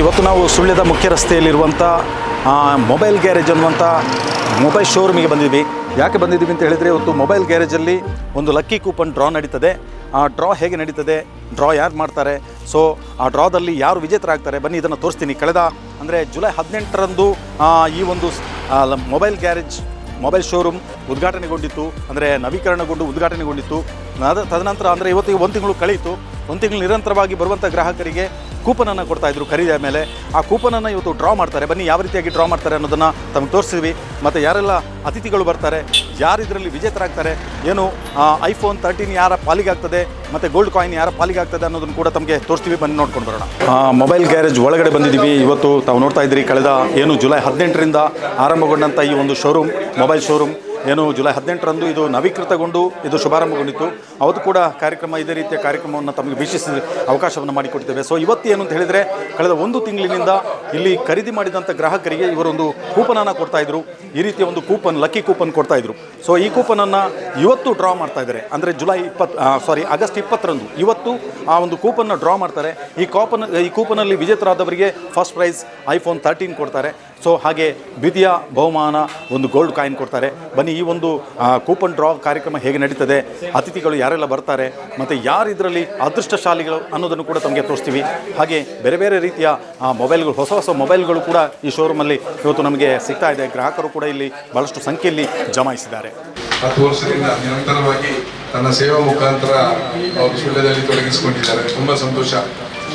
ಇವತ್ತು ನಾವು ಸುಳ್ಯದ ಮುಖ್ಯ ರಸ್ತೆಯಲ್ಲಿರುವಂಥ ಮೊಬೈಲ್ ಗ್ಯಾರೇಜ್ ಅನ್ನುವಂಥ ಮೊಬೈಲ್ ಶೋರೂಮಿಗೆ ಬಂದಿದ್ವಿ. ಯಾಕೆ ಬಂದಿದ್ದೀವಿ ಅಂತ ಹೇಳಿದರೆ ಇವತ್ತು ಮೊಬೈಲ್ ಗ್ಯಾರೇಜಲ್ಲಿ ಒಂದು ಲಕ್ಕಿ ಕೂಪನ್ ಡ್ರಾ ನಡೀತದೆ. ಆ ಡ್ರಾ ಹೇಗೆ ನಡೀತದೆ? ಡ್ರಾ ಯಾರು ಮಾಡ್ತಾರೆ? ಸೊ ಆ ಡ್ರಾದಲ್ಲಿ ಯಾರು ವಿಜೇತರಾಗ್ತಾರೆ? ಬನ್ನಿ, ಇದನ್ನು ತೋರಿಸ್ತೀನಿ. ಕಳೆದ, ಅಂದರೆ ಜುಲೈ ಹದಿನೆಂಟರಂದು ಈ ಒಂದು ಮೊಬೈಲ್ ಗ್ಯಾರೇಜ್ ಮೊಬೈಲ್ ಶೋರೂಮ್ ಉದ್ಘಾಟನೆಗೊಂಡಿತ್ತು. ಅಂದರೆ ನವೀಕರಣಗೊಂಡು ಉದ್ಘಾಟನೆಗೊಂಡಿತ್ತು. ಅದ, ತದನಂತರ, ಅಂದರೆ ಇವತ್ತಿಗೆ ಒಂದು ತಿಂಗಳು ಕಳೆಯಿತು ಒಂದು ತಿಂಗಳು ನಿರಂತರವಾಗಿ ಬರುವಂಥ ಗ್ರಾಹಕರಿಗೆ ಕೂಪನನ್ನು ಕೊಡ್ತಾ ಇದ್ರು ಖರೀದಿಯ ಮೇಲೆ. ಆ ಕೂಪನನ್ನು ಇವತ್ತು ಡ್ರಾ ಮಾಡ್ತಾರೆ. ಬನ್ನಿ, ಯಾವ ರೀತಿಯಾಗಿ ಡ್ರಾ ಮಾಡ್ತಾರೆ ಅನ್ನೋದನ್ನು ತಮಗೆ ತೋರಿಸ್ತೀವಿ. ಮತ್ತು ಯಾರೆಲ್ಲ ಅತಿಥಿಗಳು ಬರ್ತಾರೆ, ಯಾರು ಇದರಲ್ಲಿ ವಿಜೇತರಾಗ್ತಾರೆ, ಏನು ಐಫೋನ್ ತರ್ಟೀನ್ ಯಾರ ಪಾಲಿಗಾಗ್ತದೆ, ಮತ್ತು ಗೋಲ್ಡ್ ಕಾಯಿನ್ ಯಾರ ಪಾಲಿಗಾಗ್ತದೆ ಅನ್ನೋದನ್ನು ಕೂಡ ತಮಗೆ ತೋರಿಸ್ತೀವಿ. ಬನ್ನಿ, ನೋಡ್ಕೊಂಡು ಬರೋಣ. ಮೊಬೈಲ್ ಗ್ಯಾರೇಜ್ ಒಳಗಡೆ ಬಂದಿದ್ದೀವಿ. ಇವತ್ತು ತಾವು ನೋಡ್ತಾ ಇದ್ದೀರಿ, ಕಳೆದ, ಏನು, ಜುಲೈ ಹದಿನೆಂಟರಿಂದ ಆರಂಭಗೊಂಡಂಥ ಈ ಒಂದು ಶೋರೂಮ್ ಮೊಬೈಲ್ ಶೋರೂಮ್ ಏನು, ಜುಲೈ ಹದಿನೆಂಟರಂದು ಇದು ನವೀಕೃತಗೊಂಡು ಇದು ಶುಭಾರಂಭಗೊಂಡಿತ್ತು. ಅವತ್ತು ಕೂಡ ಕಾರ್ಯಕ್ರಮ ಇದೇ ರೀತಿಯ ಕಾರ್ಯಕ್ರಮವನ್ನು ತಮಗೆ ವೀಕ್ಷಿಸಿ ಅವಕಾಶವನ್ನು ಮಾಡಿಕೊಟ್ಟಿದ್ದೇವೆ. ಸೊ ಇವತ್ತು ಏನು ಅಂತ ಹೇಳಿದರೆ, ಕಳೆದ ಒಂದು ತಿಂಗಳಿನಿಂದ ಇಲ್ಲಿ ಖರೀದಿ ಮಾಡಿದಂಥ ಗ್ರಾಹಕರಿಗೆ ಇವರೊಂದು ಕೂಪನನ್ನು ಕೊಡ್ತಾ ಇದ್ರು. ಈ ರೀತಿಯ ಒಂದು ಕೂಪನ್, ಲಕ್ಕಿ ಕೂಪನ್ ಕೊಡ್ತಾ ಇದ್ರು. ಸೊ ಈ ಕೂಪನನ್ನು ಇವತ್ತು ಡ್ರಾ ಮಾಡ್ತಾ ಇದ್ದಾರೆ. ಅಂದರೆ ಜುಲೈ ಇಪ್ಪತ್ತು ಸಾರಿ ಆಗಸ್ಟ್ ಇಪ್ಪತ್ತರಂದು. ಇವತ್ತು ಆ ಒಂದು ಕೂಪನ್ನ ಡ್ರಾ ಮಾಡ್ತಾರೆ. ಈ ಕೂಪನ್, ಈ ಕೂಪನಲ್ಲಿ ವಿಜೇತರಾದವರಿಗೆ ಫಸ್ಟ್ ಪ್ರೈಸ್ ಐಫೋನ್ ತರ್ಟೀನ್ ಕೊಡ್ತಾರೆ. ಸೊ ಹಾಗೆ ದ್ವಿತೀಯ ಬಹುಮಾನ ಒಂದು ಗೋಲ್ಡ್ ಕಾಯಿನ್ ಕೊಡ್ತಾರೆ. ಬನ್ನಿ ಈ ಒಂದು ಕೂಪನ್ ಡ್ರಾ ಕಾರ್ಯಕ್ರಮ ಹೇಗೆ ನಡೀತದೆ, ಅತಿಥಿಗಳು ಯಾರೆಲ್ಲ ಬರ್ತಾರೆ, ಮತ್ತು ಯಾರು ಇದರಲ್ಲಿ ಅದೃಷ್ಟಶಾಲಿಗಳು ಅನ್ನೋದನ್ನು ಕೂಡ ತಮಗೆ ತೋರಿಸ್ತೀವಿ. ಹಾಗೆ ಬೇರೆ ಬೇರೆ ರೀತಿಯ ಮೊಬೈಲ್ಗಳು, ಹೊಸ ಹೊಸ ಮೊಬೈಲ್ಗಳು ಕೂಡ ಈ ಶೋರೂಮಲ್ಲಿ ಇವತ್ತು ನಮಗೆ ಸಿಗ್ತಾ ಇದೆ. ಗ್ರಾಹಕರು ಕೂಡ ಇಲ್ಲಿ ಭಾಳಷ್ಟು ಸಂಖ್ಯೆಯಲ್ಲಿ ಜಮಾಯಿಸಿದ್ದಾರೆ. ಹತ್ತು ವರ್ಷದಿಂದ ನಿರಂತರವಾಗಿ ತನ್ನ ಸೇವಾ ಮುಖಾಂತರ ಅವರು ಸುಳ್ಯದಲ್ಲಿ ತೊಡಗಿಸಿಕೊಂಡಿದ್ದಾರೆ. ತುಂಬ ಸಂತೋಷ.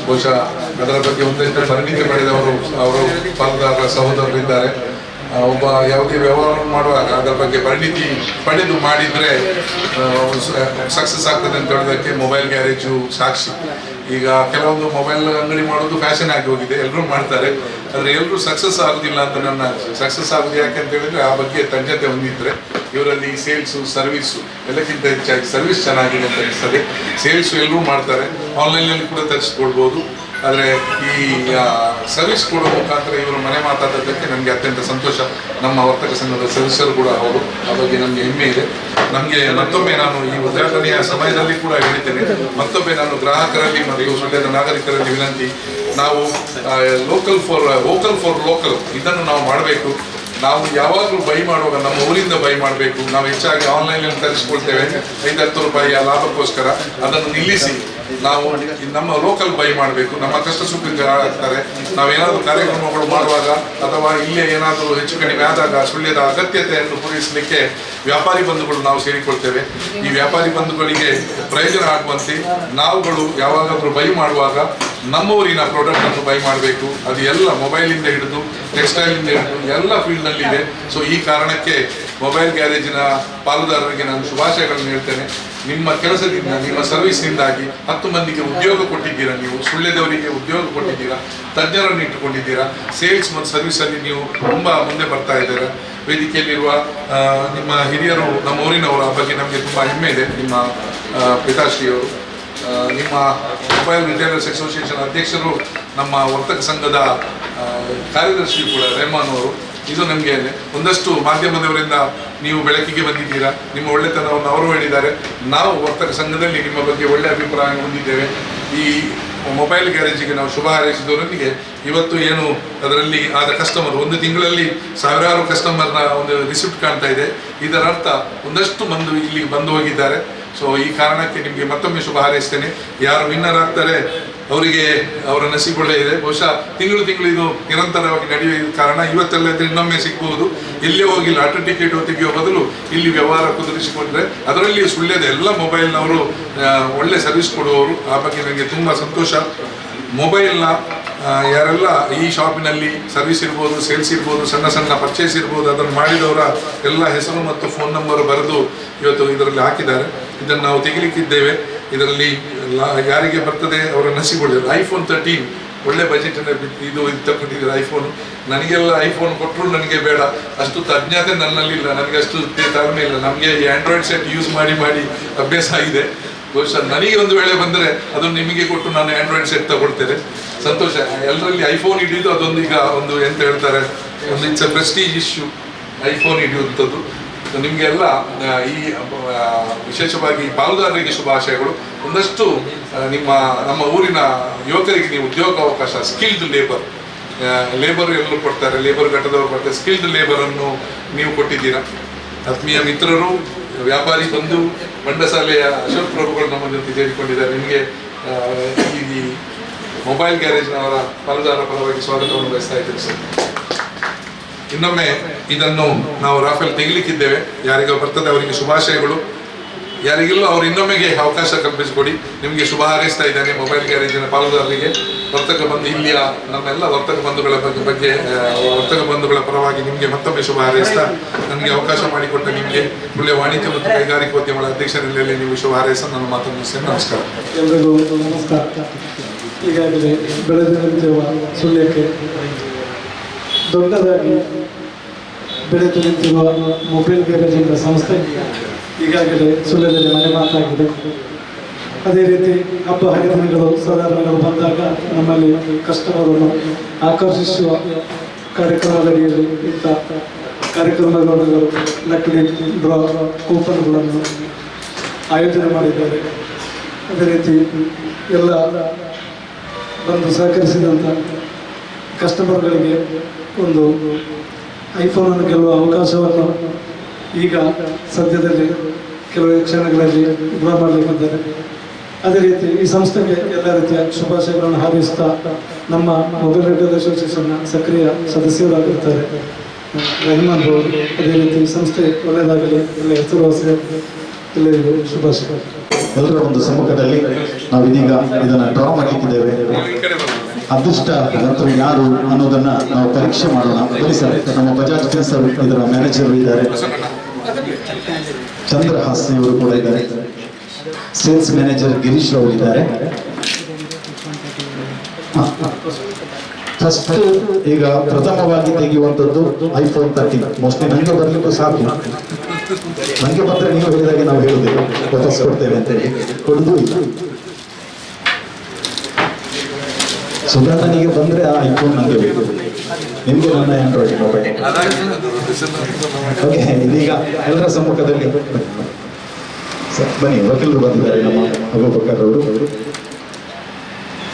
ಬಹುಶಃ ಅದರ ಬಗ್ಗೆ ಒಂದಷ್ಟು ಪರಿಣಿತಿ ಪಡೆದವರು ಅವರು ಪಾಲುದಾರರ ಸಹೋದರರಿದ್ದಾರೆ ಒಬ್ಬ ಯಾವುದೇ ವ್ಯವಹಾರ ಮಾಡುವಾಗ ಅದರ ಬಗ್ಗೆ ಪರಿಣಿತಿ ಪಡೆದು ಮಾಡಿದರೆ ಸಕ್ಸಸ್ ಆಗ್ತದೆ ಅಂತ ಹೇಳೋದಕ್ಕೆ ಮೊಬೈಲ್ ಗ್ಯಾರೇಜು ಸಾಕ್ಷಿ. ಈಗ ಕೆಲವೊಂದು ಮೊಬೈಲ್ ಅಂಗಡಿ ಮಾಡೋದು ಫ್ಯಾಷನ್ ಆಗಿ ಹೋಗಿದೆ ಎಲ್ಲರೂ ಮಾಡ್ತಾರೆ. ಆದರೆ ಎಲ್ಲರೂ ಸಕ್ಸಸ್ ಆಗೋದಿಲ್ಲ ಅಂತ ನನ್ನ ಸಕ್ಸಸ್ ಆಗೋದು ಯಾಕೆ ಅಂತ ಹೇಳಿದ್ರೆ, ಆ ಬಗ್ಗೆ ತಜ್ಞತೆ ಹೊಂದಿದ್ರೆ, ಇವರಲ್ಲಿ ಸೇಲ್ಸು ಸರ್ವಿಸು ಎಲ್ಲಕ್ಕಿಂತ ಹೆಚ್ಚಾಗಿ ಸರ್ವಿಸ್ ಚೆನ್ನಾಗಿದೆ ಅಂತ ಅನಿಸ್ತದೆ. ಸೇಲ್ಸು ಎಲ್ಲರೂ ಮಾಡ್ತಾರೆ. ಆನ್ಲೈನಲ್ಲಿ ಕೂಡ ತರಿಸ್ಕೊಳ್ಬೋದು ಆದರೆ ಈ ಸರ್ವಿಸ್ ಕೊಡೋ ಮುಖಾಂತರ ಇವರು ಮನೆ ಮಾತಾಡೋದಕ್ಕೆ ನಮಗೆ ಅತ್ಯಂತ ಸಂತೋಷ. ನಮ್ಮ ವರ್ತಕ ಸಂಘದ ಸದಸ್ಯರು ಕೂಡ ಅವರು ಆ ಬಗ್ಗೆ ನಮಗೆ ಹೆಮ್ಮೆ ಇದೆ. ನಮಗೆ ಮತ್ತೊಮ್ಮೆ ನಾನು ಈ ಉದ್ಘಾಟನೆಯ ಸಮಯದಲ್ಲಿ ಕೂಡ ಹೇಳಿದ್ದೇನೆ. ಮತ್ತೊಮ್ಮೆ ನಾನು ಗ್ರಾಹಕರಲ್ಲಿ ಮತ್ತು ಸುಳ್ಯದ ನಾಗರಿಕರಲ್ಲಿ ವಿನಂತಿ. ನಾವು local for vocal for local ಇದನ್ನು ನಾವು ಮಾಡಬೇಕು. ನಾವು ಯಾವಾಗಲೂ ಬೈ ಮಾಡುವಾಗ ನಮ್ಮ ಊರಿಂದ ಬೈ ಮಾಡಬೇಕು. ನಾವು ಹೆಚ್ಚಾಗಿ ಆನ್ಲೈನಲ್ಲಿ ತರಿಸ್ಕೊಳ್ತೇವೆ. ಐದು ಹತ್ತು ರೂಪಾಯಿಯ ಲಾಭಕ್ಕೋಸ್ಕರ ಅದನ್ನು ನಿಲ್ಲಿಸಿ ನಾವು ನಮ್ಮ ಲೋಕಲ್ ಬೈ ಮಾಡಬೇಕು. ನಮ್ಮ ಕಷ್ಟ ಸುಖ ಆಗ್ತಾರೆ ನಾವೇನಾದರೂ ಕಾರ್ಯಕ್ರಮಗಳು ಮಾಡುವಾಗ ಅಥವಾ ಇಲ್ಲೇ ಏನಾದರೂ ಹೆಚ್ಚು ಕಡಿಮೆ ಆದಾಗ ಸುಳ್ಯದ ಅಗತ್ಯತೆಯನ್ನು ಪೂರೈಸಲಿಕ್ಕೆ ವ್ಯಾಪಾರಿ ಬಂಧುಗಳು ನಾವು ಸೇರಿಕೊಳ್ತೇವೆ. ಈ ವ್ಯಾಪಾರಿ ಬಂಧುಗಳಿಗೆ ಪ್ರಯೋಜನ ಆಗುವಂತೆ ನಾವುಗಳು ಯಾವಾಗಾದರೂ ಬೈ ಮಾಡುವಾಗ ನಮ್ಮ ಊರಿನ ಪ್ರಾಡಕ್ಟ್ ಅನ್ನು ಬೈ ಮಾಡಬೇಕು. ಅದು ಎಲ್ಲ ಮೊಬೈಲಿಂದ ಹಿಡಿದು ಟೆಕ್ಸ್ಟೈಲಿಂದ ಎಲ್ಲ ಎಲ್ಲ ಫೀಲ್ಡ್ನಲ್ಲಿ ಇದೆ. ಸೊ ಈ ಕಾರಣಕ್ಕೆ ಮೊಬೈಲ್ ಗ್ಯಾರೇಜಿನ ಪಾಲುದಾರರಿಗೆ ನಾನು ಶುಭಾಶಯಗಳನ್ನು ಹೇಳ್ತೇನೆ. ನಿಮ್ಮ ಕೆಲಸದಿಂದ, ನಿಮ್ಮ ಸರ್ವಿಸ್ನಿಂದಾಗಿ ಹತ್ತು ಮಂದಿಗೆ ಉದ್ಯೋಗ ಕೊಟ್ಟಿದ್ದೀರಾ ನೀವು? ಸುಳ್ಳ್ಯದವರಿಗೆ ಉದ್ಯೋಗ ಕೊಟ್ಟಿದ್ದೀರಾ? ತಜ್ಞರನ್ನು ಇಟ್ಟುಕೊಂಡಿದ್ದೀರಾ? ಸೇಲ್ಸ್ ಮತ್ತು ಸರ್ವಿಸಲ್ಲಿ ನೀವು ತುಂಬ ಮುಂದೆ ಬರ್ತಾ ಇದ್ದೀರಾ? ವೇದಿಕೆಯಲ್ಲಿರುವ ನಿಮ್ಮ ಹಿರಿಯರು ನಮ್ಮ ಊರಿನವರು ಆ ಬಗ್ಗೆ ನಮಗೆ ತುಂಬ ಹೆಮ್ಮೆ ಇದೆ. ನಿಮ್ಮ ಪಿತಾಶ್ರೀಯವರು ನಿಮ್ಮ ಮೊಬೈಲ್ ರಿಟೇಲರ್ಸ್ ಅಸೋಸಿಯೇಷನ್ ಅಧ್ಯಕ್ಷರು ನಮ್ಮ ವರ್ತಕ ಸಂಘದ ಕಾರ್ಯದರ್ಶಿ ಕೂಡ ರೆಹಮಾನ್ ಅವರು. ಇದು ನಮಗೆ ಒಂದಷ್ಟು ಮಾಧ್ಯಮದವರಿಂದ ನೀವು ಬೆಳಕಿಗೆ ಬಂದಿದ್ದೀರಾ? ನಿಮ್ಮ ಒಳ್ಳೆತನವನ್ನು ಅವರು ಹೇಳಿದ್ದಾರೆ. ನಾವು ವರ್ತಕ ಸಂಘದಲ್ಲಿ ನಿಮ್ಮ ಬಗ್ಗೆ ಒಳ್ಳೆ ಅಭಿಪ್ರಾಯ ಹೊಂದಿದ್ದೇವೆ. ಈ ಮೊಬೈಲ್ ಗ್ಯಾರೇಜಿಗೆ ನಾವು ಶುಭ ಹಾರೈಸಿದವರೊಂದಿಗೆ ಇವತ್ತು ಏನು ಅದರಲ್ಲಿ ಆದ ಕಸ್ಟಮರ್ ಒಂದು ತಿಂಗಳಲ್ಲಿ ಸಾವಿರಾರು ಕಸ್ಟಮರ್ನ ಒಂದು ರಿಸಿಪ್ಟ್ ಕಾಣ್ತಾ ಇದೆ. ಇದರ ಅರ್ಥ ಒಂದಷ್ಟು ಮಂದು ಇಲ್ಲಿ ಬಂದು ಹೋಗಿದ್ದಾರೆ. ಸೊ ಈ ಕಾರಣಕ್ಕೆ ನಿಮಗೆ ಮತ್ತೊಮ್ಮೆ ಶುಭ ಹಾರೈಸ್ತೇನೆ. ಯಾರು ವಿನ್ನರ್ ಆಗ್ತಾರೆ ಅವರಿಗೆ ಅವರ ನಸೀಬೊಳ್ಳೆ ಇದೆ. ಬಹುಶಃ ತಿಂಗಳು ತಿಂಗಳು ಇದು ನಿರಂತರವಾಗಿ ನಡೆಯುವ ಕಾರಣ ಇವತ್ತೆಲ್ಲ ಇನ್ನೊಮ್ಮೆ ಸಿಗ್ಬಹುದು. ಎಲ್ಲೇ ಹೋಗಿಲ್ಲ ಅಟೋ ಟಿಕೆಟ್ ತೆಗೆಯುವ ಬದಲು ಇಲ್ಲಿ ವ್ಯವಹಾರ ಕುದುರಿಸಿಕೊಂಡ್ರೆ ಅದರಲ್ಲಿ ಸುಳ್ಳ್ಯದ ಎಲ್ಲ ಮೊಬೈಲ್ನವರು ಒಳ್ಳೆ ಸರ್ವಿಸ್ ಕೊಡುವವರು. ಆ ಬಗ್ಗೆ ನನಗೆ ತುಂಬ ಸಂತೋಷ. ಮೊಬೈಲ್ನ ಯಾರೆಲ್ಲ ಈ ಶಾಪಿನಲ್ಲಿ ಸರ್ವಿಸ್ ಇರ್ಬೋದು ಸೇಲ್ಸ್ ಇರ್ಬೋದು, ಸಣ್ಣ ಸಣ್ಣ ಪರ್ಚೇಸ್ ಇರ್ಬೋದು, ಅದನ್ನು ಮಾಡಿದವರ ಎಲ್ಲ ಹೆಸರು ಮತ್ತು ಫೋನ್ ನಂಬರ್ ಬರೆದು ಇವತ್ತು ಇದರಲ್ಲಿ ಹಾಕಿದ್ದಾರೆ. ಇದನ್ನು ನಾವು ತೆಗಿಲಿಕ್ಕಿದ್ದೇವೆ. ಇದರಲ್ಲಿ ಯಾರಿಗೆ ಬರ್ತದೆ ಅವರ ನಸಿಗೊಳ್ಳಿದ್ರು ಐಫೋನ್ ತರ್ಟೀನ್ ಒಳ್ಳೆ ಬಜೆಟ್ ಇದು ಇದು ತಗೊಂಡಿದ್ದಾರೆ ಐಫೋನ್ ನನಗೆಲ್ಲ ಐಫೋನ್ ಕೊಟ್ಟರು ನನಗೆ ಬೇಡ. ಅಷ್ಟು ತಜ್ಞತೆ ನನ್ನಲ್ಲಿಲ್ಲ. ನನಗೆ ಅಷ್ಟು ತಾಳ್ಮೆ ಇಲ್ಲ. ನಮಗೆ ಈ ಆಂಡ್ರಾಯ್ಡ್ ಸೆಟ್ ಯೂಸ್ ಮಾಡಿ ಮಾಡಿ ಅಭ್ಯಾಸ ಆಗಿದೆ ಬಹುಶಃ ನನಗೆ ಒಂದು ವೇಳೆ ಬಂದರೆ ಅದು ನಿಮಗೆ ಕೊಟ್ಟು ನಾನು ಆಂಡ್ರಾಯ್ಡ್ ಸೆಟ್ ತಗೊಳ್ತೇನೆ. ಸಂತೋಷ. ಎಲ್ಲರಲ್ಲಿ ಐಫೋನ್ ಹಿಡಿಯೋದು ಅದೊಂದು ಈಗ ಒಂದು ಎಂತ ಹೇಳ್ತಾರೆ? ಒಂದು it's a prestige issue iPhone ಹಿಡಿಯುವಂಥದ್ದು. ನಿಮಗೆಲ್ಲ ಈ ವಿಶೇಷವಾಗಿ ಪಾಲುದಾರರಿಗೆ ಶುಭಾಶಯಗಳು. ಒಂದಷ್ಟು ನಿಮ್ಮ, ನಮ್ಮ ಊರಿನ ಯುವಕರಿಗೆ ನೀವು ಉದ್ಯೋಗ ಅವಕಾಶ ಸ್ಕಿಲ್ಡ್ ಲೇಬರ್ ಲೇಬರ್ ಎಲ್ಲರೂ ಕೊಡ್ತಾರೆ ಲೇಬರ್ ಘಟದವರು ಕೊಡ್ತಾರೆ ಸ್ಕಿಲ್ಡ್ ಲೇಬರನ್ನು ನೀವು ಕೊಟ್ಟಿದ್ದೀರಾ. ಆತ್ಮೀಯ ಮಿತ್ರರು, ವ್ಯಾಪಾರಿ ಬಂಧು, ಬಂಡಸಾಲೆಯ ಅಶೋಕ್ ಪ್ರಭುಗಳು ನಮ್ಮ ಜೊತೆ ಸೇರಿಕೊಂಡಿದ್ದಾರೆ. ನಿಮಗೆ ಈ ಮೊಬೈಲ್ ಗ್ಯಾರೇಜ್ನವರ ಪಾಲುದಾರ ಪರವಾಗಿ ಸ್ವಾಗತವನ್ನು ಬಯಸ್ತಾ ಇದ್ದೀನಿ ಸರ್ ಇನ್ನೊಮ್ಮೆ ಇದನ್ನು ನಾವು ರಾಫೆಲ್ ತೆಗಿಲಿಕ್ಕಿದ್ದೇವೆ. ಯಾರಿಗೋ ಬರ್ತದೆ ಅವರಿಗೆ ಶುಭಾಶಯಗಳು. ಯಾರಿಗಿಲ್ಲೋ ಅವ್ರು ಇನ್ನೊಮ್ಮೆಗೆ ಅವಕಾಶ ಕಲ್ಪಿಸಿಕೊಡಿ. ನಿಮಗೆ ಶುಭ ಹಾರೈಸ್ತಾ ಇದ್ದೇನೆ ಮೊಬೈಲ್ ಗ್ಯಾರೇಜಿನ ಪಾಲುದಾರರಿಗೆ. ವರ್ತಕ ಬಂಧು ಇಲ್ಲಿಯ ನಮ್ಮೆಲ್ಲ ವರ್ತಕ ಬಂಧುಗಳ ಬಗ್ಗೆ ಬಗ್ಗೆ ವರ್ತಕ ಬಂಧುಗಳ ಪರವಾಗಿ ನಿಮಗೆ ಮತ್ತೊಮ್ಮೆ ಶುಭ ಹಾರೈಸ್ತಾ ನನಗೆ ಅವಕಾಶ ಮಾಡಿಕೊಟ್ಟ ನಿಮಗೆ ಒಳ್ಳೆಯ ವಾಣಿಜ್ಯ ಮತ್ತು ಕೈಗಾರಿಕೋದ್ಯಮಗಳ ಅಧ್ಯಕ್ಷರಲ್ಲಿ ನೀವು ಶುಭ ಹಾರೈಸ ನನ್ನ ಮಾತು ಮುಗಿಸ್ತೇನೆ. ನಮಸ್ಕಾರ. ಎಲ್ರಿಗೂ ನಮಸ್ಕಾರ. ಈಗಾಗಲೇ ಬೆಳೆದಿರುವ ಸುಳ್ಯಕ್ಕೆ ದೊಡ್ಡದಾಗಿ ಬೆಳೆದು ನಿಂತಿರುವ ಮೊಬೈಲ್ ಗ್ಯಾರೇಜ್ ಸಂಸ್ಥೆ ಈಗಾಗಲೇ ಸುಳ್ಯದಲ್ಲಿ ಮನೆ ಮಾತಾಗಿದೆ. ಅದೇ ರೀತಿ ಹಬ್ಬ ಹರಿದಿನಗಳು ಸಾಧಾರಣಗಳು ಬಂದಾಗ ನಮ್ಮಲ್ಲಿ ಕಸ್ಟಮರನ್ನು ಆಕರ್ಷಿಸುವ ಕಾರ್ಯಕ್ರಮದಡಿಯಲ್ಲಿ ಇಂಥ ಕಾರ್ಯಕ್ರಮಗಳನ್ನು ನಕಲಿ ಡ್ರಾ ಕೂಪನ್ಗಳನ್ನು ಆಯೋಜನೆ ಮಾಡಿದ್ದಾರೆ. ಅದೇ ರೀತಿ ಎಲ್ಲ ಬಂದು ಸಹಕರಿಸಿದಂಥ ಕಸ್ಟಮರ್ಗಳಿಗೆ ಒಂದು ಐಫೋನನ್ನು ಗೆಲ್ಲುವ ಅವಕಾಶವನ್ನು ಈಗ ಸದ್ಯದಲ್ಲಿ ಕೆಲವು ಕ್ಷಣಗಳಲ್ಲಿ ಡ್ರಾ ಮಾಡಲಿಕ್ಕಿದ್ದಾರೆ. ಅದೇ ರೀತಿ ಈ ಸಂಸ್ಥೆಗೆ ಎಲ್ಲ ರೀತಿಯ ಶುಭಾಶಯಗಳನ್ನು ಹಾರೈಸ್ತಾ ನಮ್ಮ ಮೊಬೈಲ್ ರೇಡಿಯೋ ಅಸೋಸಿಯೇಷನ್ನ ಸಕ್ರಿಯ ಸದಸ್ಯರಾಗಿರ್ತಾರೆ. ರೆಹಮಾನ್ ಅವರು ಅದೇ ರೀತಿ ಸಂಸ್ಥೆ ಒಳ್ಳೆಯದಾಗಲಿ ಎಲ್ಲ ಹೆಸರುವಾಸಿ ಎಲ್ಲರಿಗೂ ಶುಭಾಶಯ. ಎಲ್ಲರ ಒಂದು ಸಮ್ಮುಖದಲ್ಲಿ ನಾವು ಇದೀಗ ಇದನ್ನ ಡ್ರಾ ಮಾಡಲಿಕ್ಕಿದ್ದೇವೆ. ಅದೃಷ್ಟ ಗಂತರು ಯಾರು ಅನ್ನೋದನ್ನ ನಾವು ಪರೀಕ್ಷೆ ಮಾಡೋಣ. ಬರೀ ಸರ್, ನಮ್ಮ ಬಜಾಜ್ ಫಿನ್ಸರ್ ಇದರ ಮ್ಯಾನೇಜರ್ ಇದ್ದಾರೆ. ಚಂದ್ರಹಾಸ್ ಅವರು ಕೂಡ ಇದ್ದಾರೆ. ಸೇಲ್ಸ್ ಮ್ಯಾನೇಜರ್ ಗಿರೀಶ್ ರಾವ್ ಇದ್ದಾರೆ. ಫಸ್ಟ್ ಈಗ ಪ್ರಥಮವಾಗಿ ತೆಗೆಯುವಂಥದ್ದು ಐಫೋನ್ ತರ್ಟೀನ್ ಮೋಸ್ಟ್ಲಿ ನನಗೆ ಬರಲಿಕ್ಕೂ ಸಾಕು ನನಗೆ ಬಂದರೆ ನೀವು ಹೇಳಿದಾಗೆ ನಾವು ಹೇಳೋದು ವಾಪಸ್ ಕೊಡ್ತೇವೆ ಅಂತೇಳಿ. ಕೊಡುದು ಇಲ್ಲ ಸುಧಾರಣೆಗೆ ಬಂದ್ರೆ, ಆ ಐಫೋನ್ ನನಗೆ ಬೇಕು. ನಿಮಗೆ ನನ್ನ ಆಂಡ್ರಾಯ್ಡ್ ಮೊಬೈಲ್ ಓಕೆ ಇದೀಗ ಎಲ್ಲರ ಸಮ್ಮುಖದಲ್ಲಿ ಸರ್, ಬನ್ನಿ, ವಕೀಲರು ಬಂದಿದ್ದಾರೆ, ನಮ್ಮ ಅಬೂಬಕರ್ ಅವರು.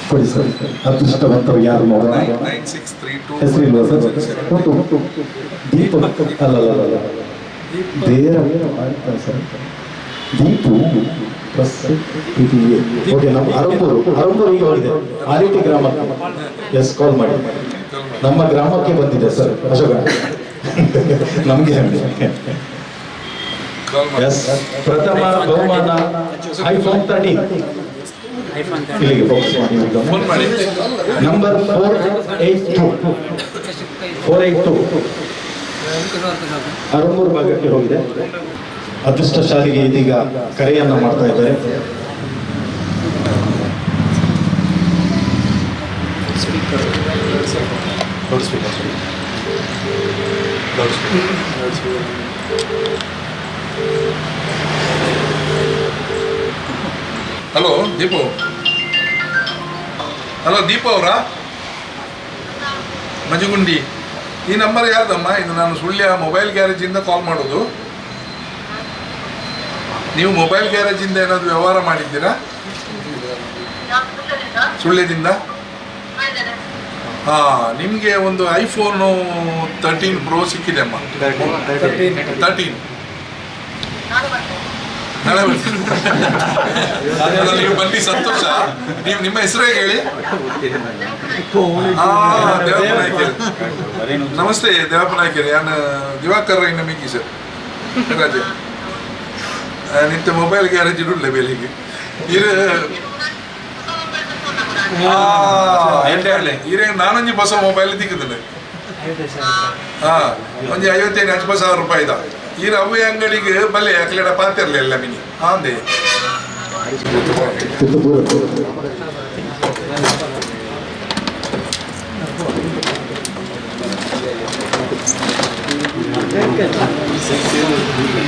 ಕೊಡಿ ಸರ್, ಅದೃಷ್ಟವಂತರು ಯಾರು ನೋಡೋಣ? ಹೆಸರಿಲ್ವಾ ಸರ್? ಉಂಟು ಉಂಟು ದೀಪ. ಅಲ್ಲ ಅಲ್ಲ ಅಲ್ಲ ಆಯ್ತಾ ಸರ್. ದೀಪು ಪ್ಲಸ್ ಓಕೆ ನಮ್ಮ ಅರಂಬೂರು ಅರಂಬೂರು ಈಗ ಬಂದಿದೆ ರೀತಿ ಗ್ರಾಮಕ್ಕೆ ಎಸ್ ಕಾಲ್ ಮಾಡಿ. ನಮ್ಮ ಗ್ರಾಮಕ್ಕೆ ಬಂದಿದೆ ಸರ್, ಅಶೋಕ. ನಮಗೆ ಎಸ್ ಪ್ರಥಮ ಬಹುಮಾನ ಐಫೋನ್ ತರ್ಟಿ ಇಲ್ಲಿಗೆ ಫೋಕಸ್ ಮಾಡಿ number four eight two four eight two ಅರಮೂರು ಭಾಗಕ್ಕೆ ಹೋಗಿದೆ. ಅದೃಷ್ಟಶಾಲಿಗೆ ಇದೀಗ ಕರೆಯನ್ನ ಮಾಡ್ತಾ ಇದ್ದಾರೆ. ಹಲೋ ದೀಪ ಹಲೋ ದೀಪ ಅವರಾ? ಮಜುಗುಂಡಿ. ಈ ನಂಬರ್ ಯಾರ್ದಮ್ಮ? ಇದು ನಾನು ಸುಳ್ಯ ಮೊಬೈಲ್ ಗ್ಯಾರೇಜಿಂದ ಕಾಲ್ ಮಾಡೋದು. ನೀವು ಮೊಬೈಲ್ ಗ್ಯಾರೇಜಿಂದ ಏನಾದ್ರು ವ್ಯವಹಾರ ಮಾಡಿದ್ದೀರಾ? ಸುಳ್ಳ್ಯದಿಂದ ಹಾಂ, ನಿಮಗೆ ಒಂದು ಐಫೋನು ತರ್ಟೀನ್ ಪ್ರೋ ಸಿಕ್ಕಿದೆ ಅಮ್ಮ. ತರ್ಟೀನ್ ನೀವು ಬನ್ನಿ. ಸಂತೋಷ. ನೀವು ನಿಮ್ಮ ಹೆಸರೇ ಹೇಳಿ? ನಮಸ್ತೆ ದೇವಪ್ಪ ನಾನು ದಿವಾಕರ್ ಇನ್ನು ಮಿಕ್ಕಿ ಸರ್. ರಾಜ. ನಿತ್ಯ ಮೊಬೈಲ್ ಗ್ಯಾರೇಜ್ ಇಡಲೆ ಬೇಲಿಗೆ ಇರು ಎಂಟೆ ಹೇಳಿ ಇರೇ ನಾನೊಂಜಿ ಹೊಸ ಮೊಬೈಲ್ ದಿಕ್ಕಿದ್ದೇನೆ ಹಾ ಒಂಜಿ ಐವತ್ತೈದು ಹಚ್ಚ ಸಾವಿರ ರೂಪಾಯಿ ಇದ ಈ ರವೆ ಅಂಗಡಿಗೆ ಬಲ್ಲೆ ಅಕ್ಲೆಡ ಪಾತಿರ್ಲಿ ಎಲ್ಲ ಮಿನಿ ಹಾಂದೆ ಕಿತ್ತೂರು ಶರತ್ ವಿಡಿಯೋ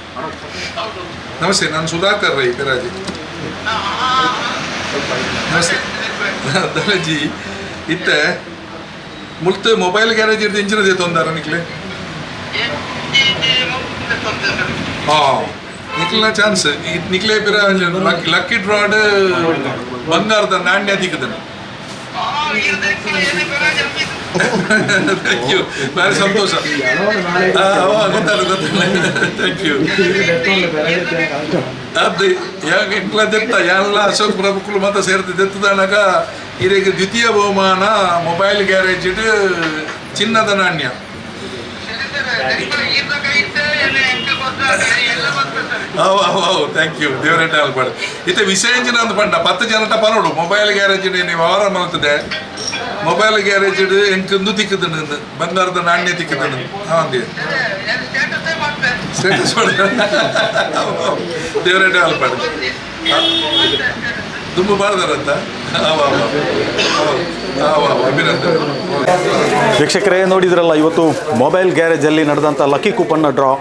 ನಮಸ್ತೆ, ನಾನು ಸುಧಾಕರ್ ರೈ ಪೆರಾಜಿ ನಮಸ್ತೆ. ದಾದಾಜಿ ಇತ್ತ, ಮುಲ್ತ ಮೊಬೈಲ್ ಗ್ಯಾರೇಜ್ ಇರ್ದು ಇಂಚಿನ ತೊಂದಾರ ನಿಕ್ಲೆ? ಹಾ, ನಿಕ್ಲಿನ ಚಾನ್ಸ್ ನಿಕ್ಲೆ ಪಿರ ಲಕ್ಕಿ ಡ್ರಾಡ್ ಬಂಗಾರದ ನಾಣ್ಯ ದಿಕ್ಕದನು ಥ್ಯಾಂಕ್ ಯು ಭಾರಿ ಸಂತೋಷ. ಗೊತ್ತಾಯ್ತು ಗೊತ್ತಾಯ್ತು ಥ್ಯಾಂಕ್ ಯು ಅದು ಯಾಗ ಎಂಕ್ಲ ದೆತ್ತ? ಎಲ್ಲ ಅಶೋಕ್ ಪ್ರಭುಕುಲು ಮಾತ್ರ ಸೇರ್ತಿ. ದೆತ್ತದನಗ ಇದೀಗ ದ್ವಿತೀಯ ಬಹುಮಾನ ಮೊಬೈಲ್ ಗ್ಯಾರೇಜ್ ಚಿನ್ನದ ನಾಣ್ಯ. ಥ್ಯಾಂಕ್ ಯು ದೇವರೆಡ್ಡ ಅಲ್ಪಾಡು ಇತ್ತೆ ವಿಷಯ ಅಂತ ಪಂಡ? ಪತ್ತು ಜನಟ ಪನೋಡು ಮೊಬೈಲ್ ಗ್ಯಾರೇಜ್ ನೀವು ವ್ಯವಹಾರ ಮಲ್ತದೆ ಮೊಬೈಲ್ ಗ್ಯಾರೇಜ್ ಎಂಕಂದು ತಿಕ್ಕದ ಬಂಗಾರದ ನಾಣ್ಯ ತಿಕ್ಕದ ಹಾಂ ಸ್ಟೇಟಸ್ ದೇವರೆಡ್ಡ ಅಲ್ಪಾಡು ತುಂಬ ಬಾಳ್ದಾರಂತ ವೀಕ್ಷಕರೇ, ನೋಡಿದ್ರಲ್ಲ, ಇವತ್ತು ಮೊಬೈಲ್ ಗ್ಯಾರೇಜಲ್ಲಿ ನಡೆದಂಥ ಲಕ್ಕಿ ಕೂಪನ್ನ ಡ್ರಾ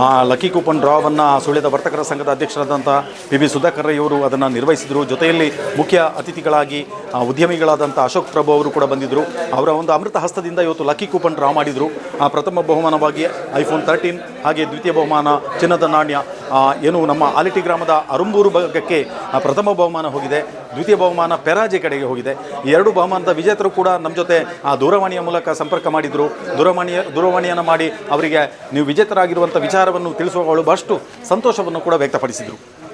ಆ ಲಕ್ಕಿ ಕೂಪನ್ ಡ್ರಾವನ್ನು ಸುಳ್ಯದ ವರ್ತಕರ ಸಂಘದ ಅಧ್ಯಕ್ಷರಾದಂಥ ಪಿ ಬಿ ಸುಧಾಕರ್ ಅವರು ಅದನ್ನು ನಿರ್ವಹಿಸಿದರು. ಜೊತೆಯಲ್ಲಿ ಮುಖ್ಯ ಅತಿಥಿಗಳಾಗಿ ಉದ್ಯಮಿಗಳಾದಂಥ ಅಶೋಕ್ ಪ್ರಭು ಅವರು ಕೂಡ ಬಂದಿದ್ದರು ಅವರ ಒಂದು ಅಮೃತ ಹಸ್ತದಿಂದ ಇವತ್ತು ಲಕ್ಕಿ ಕೂಪನ್ ಡ್ರಾ ಮಾಡಿದರು. ಆ ಪ್ರಥಮ ಬಹುಮಾನವಾಗಿ ಐಫೋನ್ ತರ್ಟೀನ್ ಹಾಗೆ ದ್ವಿತೀಯ ಬಹುಮಾನ ಚಿನ್ನದ ನಾಣ್ಯ ಏನು ನಮ್ಮ ಆಲಿಟಿ ಗ್ರಾಮದ ಅರುಂಬೂರು ಭಾಗಕ್ಕೆ ಪ್ರಥಮ ಬಹುಮಾನ ಹೋಗಿದೆ. ದ್ವಿತೀಯ ಬಹುಮಾನ ಪೆರಾಜೆ ಕಡೆಗೆ ಹೋಗಿದೆ. ಎರಡು ಬಹುಮಾನದ ವಿಜೇತರು ಕೂಡ ನಮ್ಮ ಜೊತೆ ಆ ದೂರವಾಣಿಯ ಮೂಲಕ ಸಂಪರ್ಕ ಮಾಡಿದರು. ದೂರವಾಣಿಯ ದೂರವಾಣಿಯನ್ನು ಮಾಡಿ ಅವರಿಗೆ ನೀವು ವಿಜೇತರಾಗಿರುವಂಥ ವಿಚಾರವನ್ನು ತಿಳಿಸುವವಳು ಬಹಳಷ್ಟು ಸಂತೋಷವನ್ನು ಕೂಡ ವ್ಯಕ್ತಪಡಿಸಿದರು.